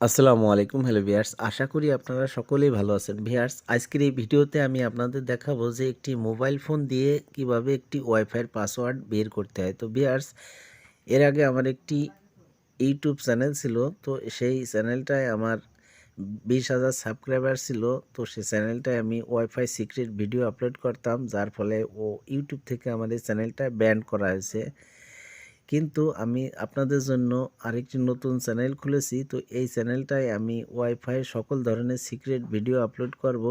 আসসালামু আলাইকুম hello viewers আশা করি আপনারা সকলেই ভালো আছেন। ভিয়ার্স আজকের এই ভিডিওতে আমি আপনাদের দেখাবো যে একটি মোবাইল ফোন দিয়ে কীভাবে একটি ওয়াইফাইয়ের পাসওয়ার্ড বের করতে হয়। তো ভিয়ার্স এর আগে আমার একটি ইউটিউব চ্যানেল ছিল, তো সেই চ্যানেলটায় আমার বিশ হাজার সাবস্ক্রাইবার ছিল, তো সেই চ্যানেলটায় আমি ওয়াইফাই সিক্রেট ভিডিও আপলোড করতাম, যার ফলে ও ইউটিউব থেকে এই চ্যানেলটা ব্যান করা হয়েছে। কিন্তু আমি আপনাদের জন্য আরেকটি নতুন চ্যানেল খুলেছি। তো এই চ্যানেলটায় আমি ওয়াইফাই সকল ধরনের সিক্রেট ভিডিও আপলোড করব।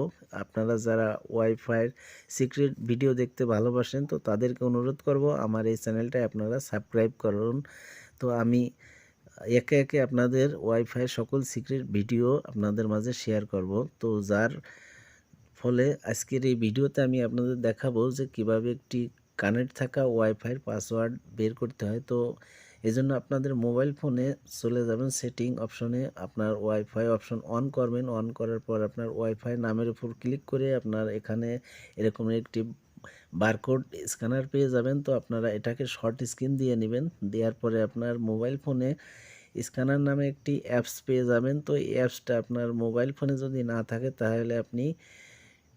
আপনারা যারা ওয়াইফাইয়ের সিক্রেট ভিডিও দেখতে ভালোবাসেন, তো তাদেরকে অনুরোধ করব আমার এই চ্যানেলটায় আপনারা সাবস্ক্রাইব করুন। তো আমি একে একে আপনাদের ওয়াইফাই সকল সিক্রেট ভিডিও আপনাদের মাঝে শেয়ার করব। তো যার ফলে আজকের এই ভিডিওতে আমি আপনাদের দেখাবো যে কীভাবে একটি কানেক্ট থাকা ওয়াইফাইয়ের পাসওয়ার্ড বের করতে হয়। তো এজন্য আপনাদের মোবাইল ফোনে চলে যাবেন সেটিং অপশনে। আপনার ওয়াইফাই অপশন অন করবেন। অন করার পর আপনার ওয়াইফাই নামের উপর ক্লিক করে আপনার এখানে এরকম একটি বারকোড স্ক্যানার পেয়ে যাবেন। তো আপনারা এটাকে শর্ট স্ক্রিন দিয়ে নেবেন। দেওয়ার পরে আপনার মোবাইল ফোনে স্ক্যানার নামে একটি অ্যাপস পেয়ে যাবেন। তো এই অ্যাপসটা আপনার মোবাইল ফোনে যদি না থাকে, তাহলে আপনি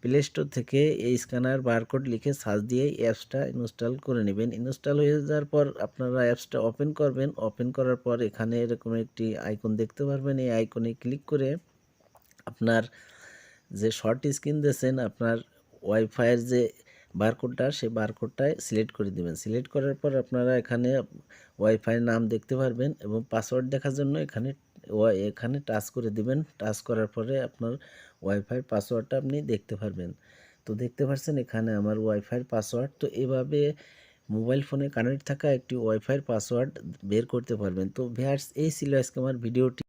প্লে স্টোর থেকে এই স্ক্যানার বারকোড লিখে সার্চ দিয়ে অ্যাপসটা ইনস্টল করে নেবেন। ইনস্টল হয়ে যাওয়ার পর আপনারা অ্যাপসটা ওপেন করবেন। ওপেন করার পর এখানে এরকম একটি আইকন দেখতে পারবেন। এই আইকনে ক্লিক করে আপনার যে শর্ট স্ক্রিন দিয়েছেন, আপনার ওয়াইফাইয়ের যে বারকোডটা সেই বারকোডটায় সিলেক্ট করে দিবেন। সিলেক্ট করার পর আপনারা এখানে ওয়াইফাইয়ের নাম দেখতে পারবেন এবং পাসওয়ার্ড দেখার জন্য এখানে এখানে টাচ করে দিবেন। টাচ করার পরে আপনার ওয়াইফাই পাসওয়ার্ডটা আপনি দেখতে পারবেন। তো দেখতে পাচ্ছেন এখানে আমার ওয়াইফাইয়ের পাসওয়ার্ড তো এভাবে মোবাইল ফোনে কানেক্ট থাকা একটি ওয়াইফাইয়ের পাসওয়ার্ড বের করতে পারবেন। তো ভিয়ার্স এই ছিল আজকে আমার ভিডিওটি